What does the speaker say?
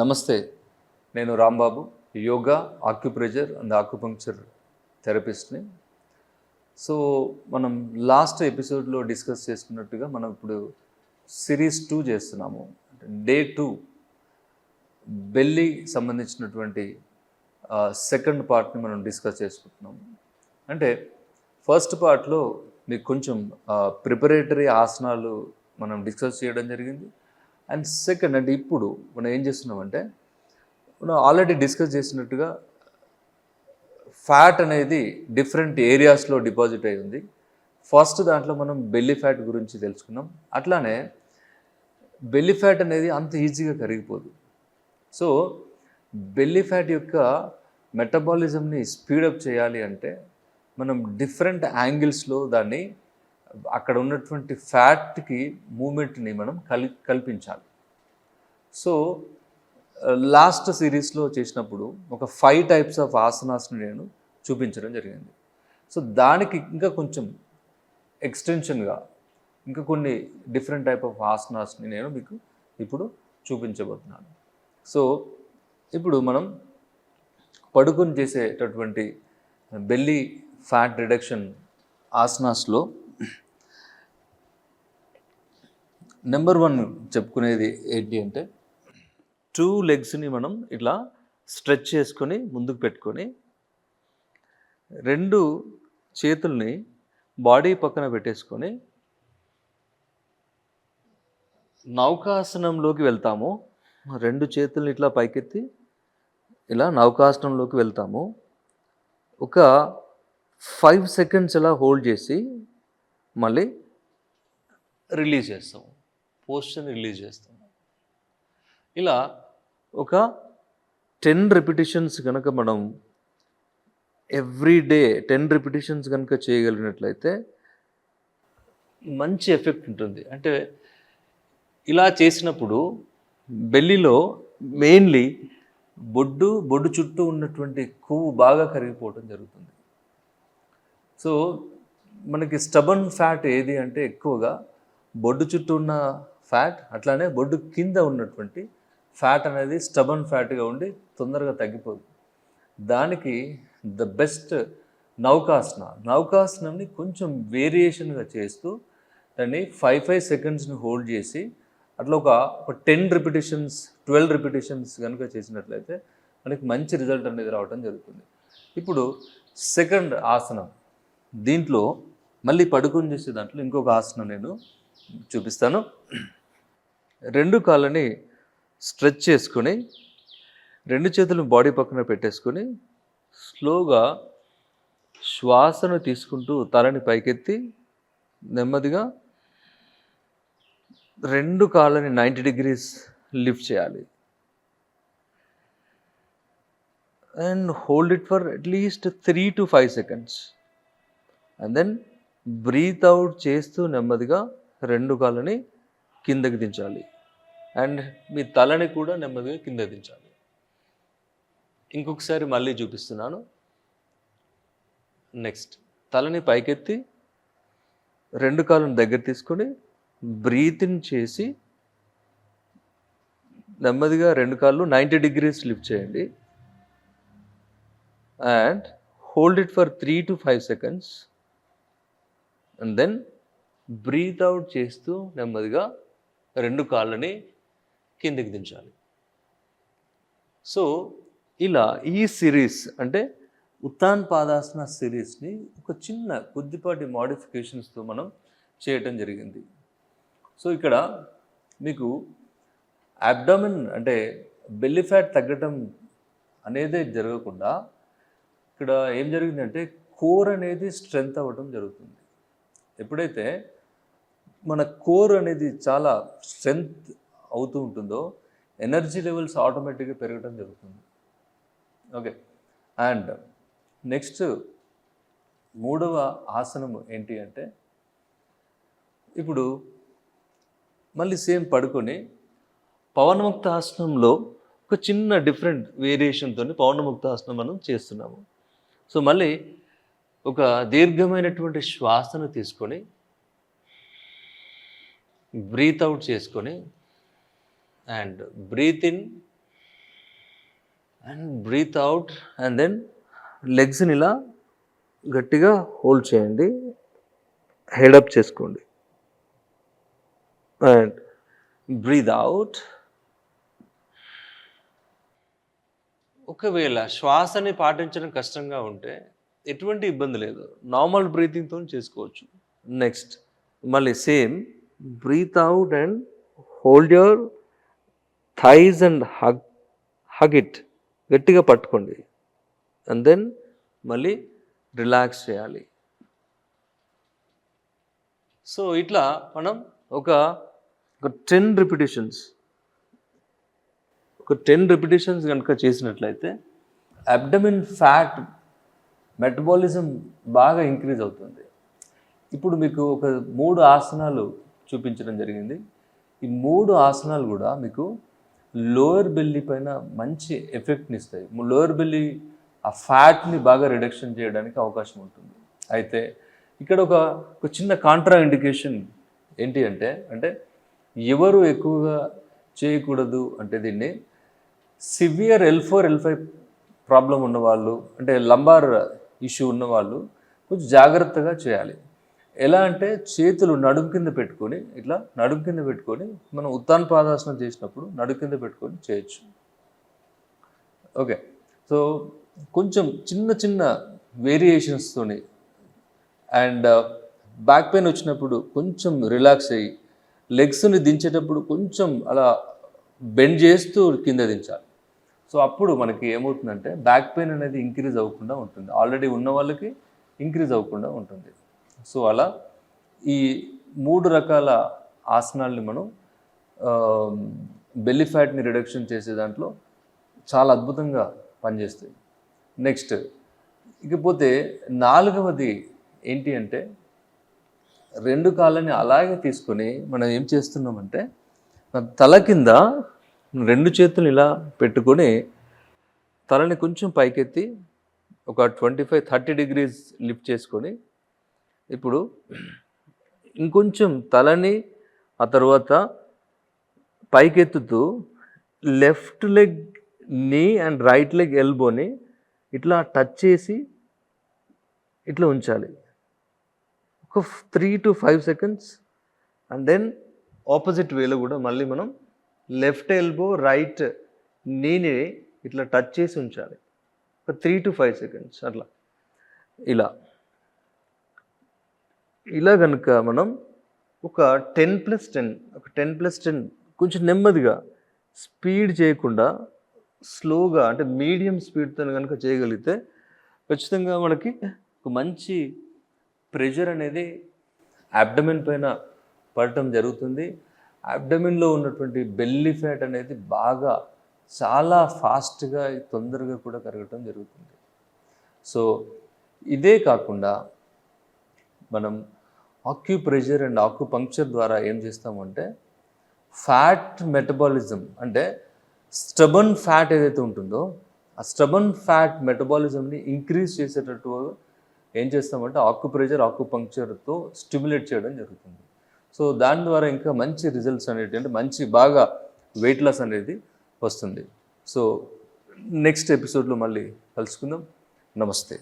నమస్తే నేను Rambabu yoga acupressure and acupuncture థెరపిస్ట్ని. So మనం లాస్ట్ ఎపిసోడ్లో డిస్కస్ చేసుకున్నట్టుగా మనం ఇప్పుడు సిరీస్ టూ చేస్తున్నాము. డే టూ బెల్లి సంబంధించినటువంటి సెకండ్ పార్ట్ని మనం డిస్కస్ చేసుకుంటున్నాము అంటే ఫస్ట్ పార్ట్లో మీకు కొంచెం ప్రిపరేటరీ ఆసనాలు మనం డిస్కస్ చేయడం జరిగింది. అండ్ సెకండ్ అంటే ఇప్పుడు మనం ఏం చేస్తున్నామంటే మనం ఆల్రెడీ డిస్కస్ చేసినట్టుగా ఫ్యాట్ అనేది డిఫరెంట్ ఏరియాస్లో డిపాజిట్ అయి ఉంది ఫస్ట్ దాంట్లో మనం బెల్లి ఫ్యాట్ గురించి తెలుసుకున్నాం. అట్లానే బెల్లి ఫ్యాట్ అనేది అంత ఈజీగా కరిగిపోదు. సో బెల్లి ఫ్యాట్ యొక్క మెటబాలిజంని స్పీడప్ చేయాలి అంటే మనం డిఫరెంట్ యాంగిల్స్లో దాన్ని అక్కడ ఉన్నటువంటి ఫ్యాట్కి మూమెంట్ని మనం కలి కల్పించాలి. సో లాస్ట్ సిరీస్లో చేసినప్పుడు ఒక ఫైవ్ టైప్స్ ఆఫ్ ఆసనాస్ని నేను చూపించడం జరిగింది. సో దానికి ఇంకా కొంచెం ఎక్స్టెన్షన్గా ఇంకా కొన్ని డిఫరెంట్ టైప్ ఆఫ్ ఆసనాస్ని నేను మీకు ఇప్పుడు చూపించబోతున్నాను. సో ఇప్పుడు మనం పడుకుని చేసేటటువంటి బెల్లీ ఫ్యాట్ రిడక్షన్ ఆసనాస్లో నెంబర్ వన్ చెప్పుకునేది ఏంటి అంటే టూ లెగ్స్ని మనం ఇట్లా స్ట్రెచ్ చేసుకొని ముందుకు పెట్టుకొని రెండు చేతుల్ని బాడీ పక్కన పెట్టేసుకొని నౌకాసనంలోకి వెళ్తాము. రెండు చేతుల్ని ఇట్లా పైకెత్తి ఇలా నౌకాసనంలోకి వెళ్తాము. ఒక ఫైవ్ సెకండ్స్ ఇలా హోల్డ్ చేసి మళ్ళీ రిలీజ్ చేస్తాము. పోస్చర్ని రిలీజ్ చేస్తున్నాం ఇలా ఒక టెన్ రిపిటేషన్స్ కనుక మనం ఎవ్రీ డే టెన్ రిపిటేషన్స్ కనుక చేయగలిగినట్లయితే మంచి ఎఫెక్ట్ ఉంటుంది. అంటే ఇలా చేసినప్పుడు బెల్లిలో మెయిన్లీ బొడ్డు బొడ్డు చుట్టూ ఉన్నటువంటి కొవ్వు బాగా కరిగిపోవడం జరుగుతుంది. సో మనకి స్టబన్ ఫ్యాట్ ఏది అంటే ఎక్కువగా బొడ్డు చుట్టూ ఉన్న ఫ్యాట్ అట్లానే బొడ్డు కింద ఉన్నటువంటి ఫ్యాట్ అనేది స్టబన్ ఫ్యాట్గా ఉండి తొందరగా తగ్గిపోదు. దానికి ద బెస్ట్ నౌకాసన. నౌకాసనంని కొంచెం వేరియేషన్గా చేస్తూ దాన్ని ఫైవ్ ఫైవ్ సెకండ్స్ని హోల్డ్ చేసి అట్లా ఒక ఒక టెన్ రిపిటేషన్స్ ట్వెల్వ్ రిపిటేషన్స్ కనుక చేసినట్లయితే మనకి మంచి రిజల్ట్ అనేది రావడం జరుగుతుంది. ఇప్పుడు సెకండ్ ఆసనం. దీంట్లో మళ్ళీ పడుకొని చేసే దాంట్లో ఇంకొక ఆసనం నేను చూపిస్తాను. రెండు కాళ్ళని స్ట్రెచ్ చేసుకొని రెండు చేతులను బాడీ పక్కన పెట్టేసుకొని స్లోగా శ్వాసను తీసుకుంటూ తలని పైకెత్తి నెమ్మదిగా రెండు కాళ్ళని నైంటీ డిగ్రీస్ లిఫ్ట్ చేయాలి. And hold it for at least three to five seconds and then breathe out చేస్తూ నెమ్మదిగా రెండు కాళ్ళని కిందకి దించాలి. అండ్ మీ తలని కూడా నెమ్మదిగా కింద దించాలి. ఇంకొకసారి మళ్ళీ చూపిస్తున్నాను. నెక్స్ట్. తలని పైకెత్తి రెండు కాళ్ళని దగ్గర తీసుకొని బ్రీతింగ్ చేసి నెమ్మదిగా రెండు కాళ్ళు నైంటీ డిగ్రీస్ లిఫ్ట్ చేయండి. And hold it for three to five seconds. And then breathe out చేస్తూ నెమ్మదిగా రెండు కాళ్ళని కిందికి దించాలి. సో ఇలా ఈ సిరీస్ అంటే ఉత్తాన్ పాదాసన సిరీస్ని ఒక చిన్న కొద్దిపాటి మాడిఫికేషన్స్తో మనం చేయటం జరిగింది. సో ఇక్కడ మీకు అబ్డమిన్ అంటే బెల్లి ఫ్యాట్ తగ్గటం అనేదే జరగకుండా ఇక్కడ ఏం జరిగిందంటే కోర్ అనేది స్ట్రెంగ్త్ అవ్వడం జరుగుతుంది. ఎప్పుడైతే మన కోర్ అనేది చాలా స్ట్రెంగ్త్ అవుతూ ఉంటుందో ఎనర్జీ లెవెల్స్ ఆటోమేటిక్గా పెరగడం జరుగుతుంది. ఓకే. అండ్ నెక్స్ట్ మూడవ ఆసనం ఏంటి అంటే ఇప్పుడు మళ్ళీ సేమ్ పడుకొని పవనముక్త ఆసనంలో ఒక చిన్న డిఫరెంట్ వేరియేషన్తో పవనముక్త ఆసనం మనం చేస్తున్నాము. సో మళ్ళీ ఒక దీర్ఘమైనటువంటి శ్వాసను తీసుకొని బ్రీత్ అవుట్ చేసుకొని and breathe in and breathe out and then లెగ్స్ని ఇలా గట్టిగా హోల్డ్ చేయండి. హెడప్ చేసుకోండి. అండ్ బ్రీత్ అవుట్ ఒకవేళ శ్వాసని పాటించడం కష్టంగా ఉంటే ఎటువంటి ఇబ్బంది లేదు. నార్మల్ బ్రీతింగ్తో చేసుకోవచ్చు. నెక్స్ట్ మళ్ళీ same breathe out and hold your thighs and hug hug it గట్టిగా పట్టుకోండి. అండ్ దెన్ మళ్ళీ రిలాక్స్ చేయాలి. సో ఇట్లా మనం ఒక ఒక టెన్ రిపిటేషన్స్ ఒక టెన్ రిపిటేషన్స్ కనుక చేసినట్లయితే అబ్డమిన్ ఫ్యాట్ మెటబాలిజం బాగా ఇంక్రీజ్ అవుతుంది. ఇప్పుడు మీకు ఒక మూడు ఆసనాలు చూపించడం జరిగింది. ఈ మూడు ఆసనాలు కూడా మీకు లోయర్ బెల్లీ పైన మంచి ఎఫెక్ట్ని ఇస్తాయి. లోయర్ బెల్లీ ఆ ఫ్యాట్ని బాగా రిడక్షన్ చేయడానికి అవకాశం ఉంటుంది. అయితే ఇక్కడ ఒక ఒక చిన్న కాంట్రా ఇండికేషన్ ఏంటి అంటే అంటే ఎవరు ఎక్కువగా చేయకూడదు అంటే దీన్ని severe L four L five problem ఉన్నవాళ్ళు అంటే లంబార్ ఇష్యూ ఉన్నవాళ్ళు కొంచెం జాగ్రత్తగా చేయాలి. ఎలా అంటే చేతులు నడుము కింద పెట్టుకొని ఇట్లా నడుము కింద పెట్టుకొని మనం ఉత్తాన పాదాసనం చేసినప్పుడు నడుము కింద పెట్టుకొని చేయొచ్చు. ఓకే. సో కొంచెం చిన్న చిన్న వేరియేషన్స్తోని అండ్ uh, బ్యాక్ పెయిన్ వచ్చినప్పుడు కొంచెం రిలాక్స్ అయ్యి లెగ్స్ని దించేటప్పుడు కొంచెం అలా బెండ్ చేస్తూ కింద దించాలి. సో అప్పుడు మనకి ఏమవుతుందంటే బ్యాక్ పెయిన్ అనేది ఇంక్రీజ్ అవ్వకుండా ఉంటుంది. ఆల్రెడీ ఉన్న వాళ్ళకి ఇంక్రీజ్ అవ్వకుండా ఉంటుంది. సో అలా ఈ మూడు రకాల ఆసనాల్ని మనం బెల్లి ఫ్యాట్ని రిడక్షన్ చేసే దాంట్లో చాలా అద్భుతంగా పనిచేస్తాయి. నెక్స్ట్ ఇకపోతే నాలుగవది ఏంటి అంటే రెండు కాళ్ళని అలాగే తీసుకొని మనం ఏం చేస్తున్నామంటే తల కింద రెండు చేతులు ఇలా పెట్టుకొని తలని కొంచెం పైకెత్తి ఒక twenty five thirty degrees lift చేసుకొని ఇప్పుడు ఇంకొంచెం తలని ఆ తర్వాత పైకెత్తుతూ లెఫ్ట్ లెగ్ నీ అండ్ రైట్ లెగ్ ఎల్బోని ఇట్లా టచ్ చేసి ఇట్లా ఉంచాలి. ఒక three to five seconds and then opposite వేలో కూడా మళ్ళీ మనం లెఫ్ట్ ఎల్బో రైట్ నీని ఇట్లా టచ్ చేసి ఉంచాలి. ఒక త్రీ టు ఫైవ్ సెకండ్స్ అట్లా. ఇలా. ఇలా కనుక మనం ఒక టెన్ ప్లస్ టెన్ ఒక టెన్ ప్లస్ టెన్ కొంచెం నెమ్మదిగా స్పీడ్ చేయకుండా స్లోగా అంటే మీడియం స్పీడ్తో కనుక చేయగలిగితే ఖచ్చితంగా మనకి ఒక మంచి ప్రెషర్ అనేది అబ్డమిన్ పైన పడటం జరుగుతుంది. అబ్డమిన్లో ఉన్నటువంటి బెల్లీ ఫ్యాట్ అనేది బాగా చాలా ఫాస్ట్గా తొందరగా కూడా కరగటం జరుగుతుంది. సో ఇదే కాకుండా మనం ఆక్యుప్రెషర్ అండ్ ఆక్యుపంక్చర్ ద్వారా ఏం చేస్తామంటే ఫ్యాట్ మెటబాలిజం అంటే స్టబన్ ఫ్యాట్ ఏదైతే ఉంటుందో ఆ స్టబన్ ఫ్యాట్ మెటబాలిజంని ఇంక్రీజ్ చేసేటట్టు ఏం చేస్తామంటే ఆక్యుప్రెషర్ ఆక్యుపంక్చర్తో స్టిమ్యులేట్ చేయడం జరుగుతుంది. సో దాని ద్వారా ఇంకా మంచి రిజల్ట్స్ అనేటి అంటే మంచి బాగా వెయిట్ లాస్ అనేది వస్తుంది. సో నెక్స్ట్ ఎపిసోడ్లో మళ్ళీ కలుసుకుందాం. నమస్తే.